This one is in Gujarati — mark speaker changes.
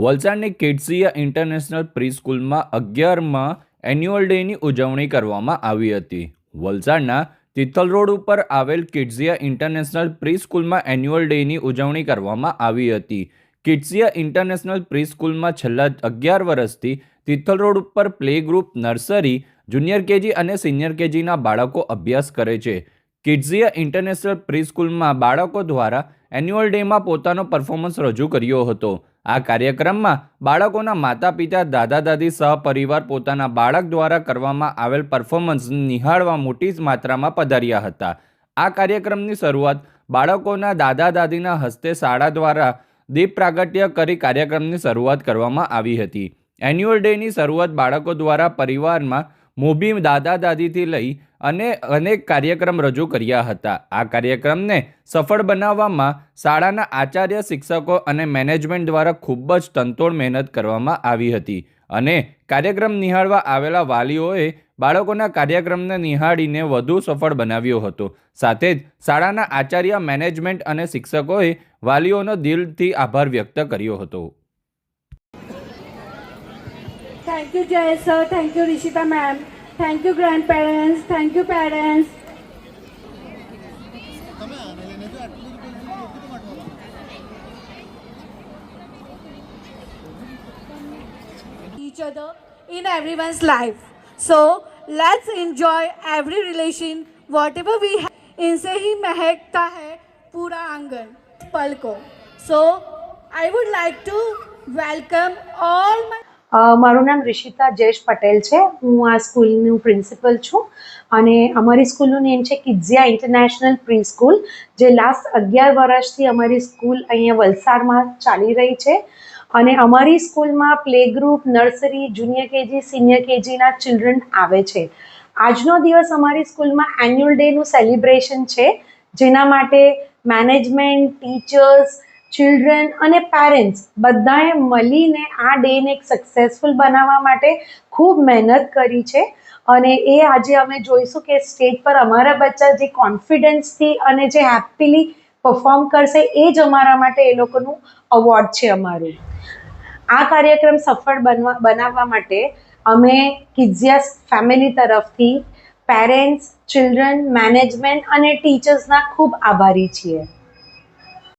Speaker 1: વલસાડની કિડ્સિયા ઇન્ટરનેશનલ પ્રી સ્કૂલમાં અગિયારમાં એન્યુઅલ ડેની ઉજવણી કરવામાં આવી હતી. વલસાડના તિથલ રોડ ઉપર આવેલ કિડ્સિયા ઇન્ટરનેશનલ પ્રી સ્કૂલમાં એન્યુઅલ ડેની ઉજવણી કરવામાં આવી હતી. કિડ્સિયા ઇન્ટરનેશનલ પ્રી સ્કૂલમાં છેલ્લા અગિયાર વર્ષથી તિથલ રોડ ઉપર play group nursery, junior KG અને સિનિયર કેજીના બાળકો અભ્યાસ કરે છે. કિડ્ઝિયા ઇન્ટરનેશનલ પ્રી સ્કૂલમાં બાળકો દ્વારા એન્યુઅલ ડેમાં પોતાનો પરફોર્મન્સ રજૂ કર્યો હતો. આ કાર્યક્રમમાં બાળકોના માતા પિતા દાદા દાદી સહપરિવાર પોતાના બાળક દ્વારા કરવામાં આવેલ પરફોર્મન્સ નિહાળવા મોટી માત્રામાં પધાર્યા હતા. આ કાર્યક્રમની શરૂઆત બાળકોના દાદા દાદીના હસ્તે શાળા દ્વારા દીપ પ્રાગટ્ય કરી કાર્યક્રમની શરૂઆત કરવામાં આવી હતી. એન્યુઅલ ડેની શરૂઆત બાળકો દ્વારા પરિવારમાં મોભી દાદા દાદીથી લઈ અને અનેક કાર્યક્રમ રજૂ કર્યા હતા. આ કાર્યક્રમને સફળ બનાવવામાં શાળાના આચાર્ય, શિક્ષકો અને મેનેજમેન્ટ દ્વારા ખૂબ જ તનતોડ મહેનત કરવામાં આવી હતી અને કાર્યક્રમ નિહાળવા આવેલા વાલીઓએ બાળકોના કાર્યક્રમને નિહાળીને વધુ સફળ બનાવ્યો હતો. સાથે જ શાળાના આચાર્ય, મેનેજમેન્ટ અને શિક્ષકોએ વાલીઓનો દિલથી આભાર વ્યક્ત કર્યો હતો.
Speaker 2: Thank you, Jay sir. Thank you, Rishita ma'am. Thank you, grandparents. Thank you, parents. Each other in everyone's life. So let's enjoy every relation, whatever we have. इनसे ही महकता है पूरा आंगन पल को So I would like to welcome all my
Speaker 3: અ, મારું નામ રિષિતા જયેશ પટેલ છે. હું આ સ્કૂલનું પ્રિન્સિપલ છું અને અમારી સ્કૂલનું નેમ છે કિઝિયા ઇન્ટરનેશનલ પ્રી સ્કૂલ, જે લાસ્ટ અગિયાર વર્ષથી અમારી સ્કૂલ અહીંયા વલસાડમાં ચાલી રહી છે. અને અમારી સ્કૂલમાં play group nursery, junior KG, senior કેજીના children આવે છે. આજનો દિવસ અમારી સ્કૂલમાં એન્યુઅલ ડેનું સેલિબ્રેશન છે, જેના માટે મેનેજમેન્ટ, ટીચર્સ ચિલ્ડ્રન અને પેરેન્ટ્સ બધાએ મળીને આ ડેને એક સક્સેસફુલ બનાવવા માટે ખૂબ મહેનત કરી છે. અને એ આજે અમે જોઈશું કે સ્ટેજ પર અમારા બચ્ચા જે કોન્ફિડન્સથી અને જે હેપીલી પરફોર્મ કરશે એ જ અમારા માટે એ લોકોનું અવોર્ડ છે અમારું. આ કાર્યક્રમ સફળ બનવા, બનાવવા માટે અમે કિઝિયાસ ફેમિલી તરફથી પેરેન્ટ્સ ચિલ્ડ્રન મેનેજમેન્ટ અને ટીચર્સના ખૂબ આભારી છીએ.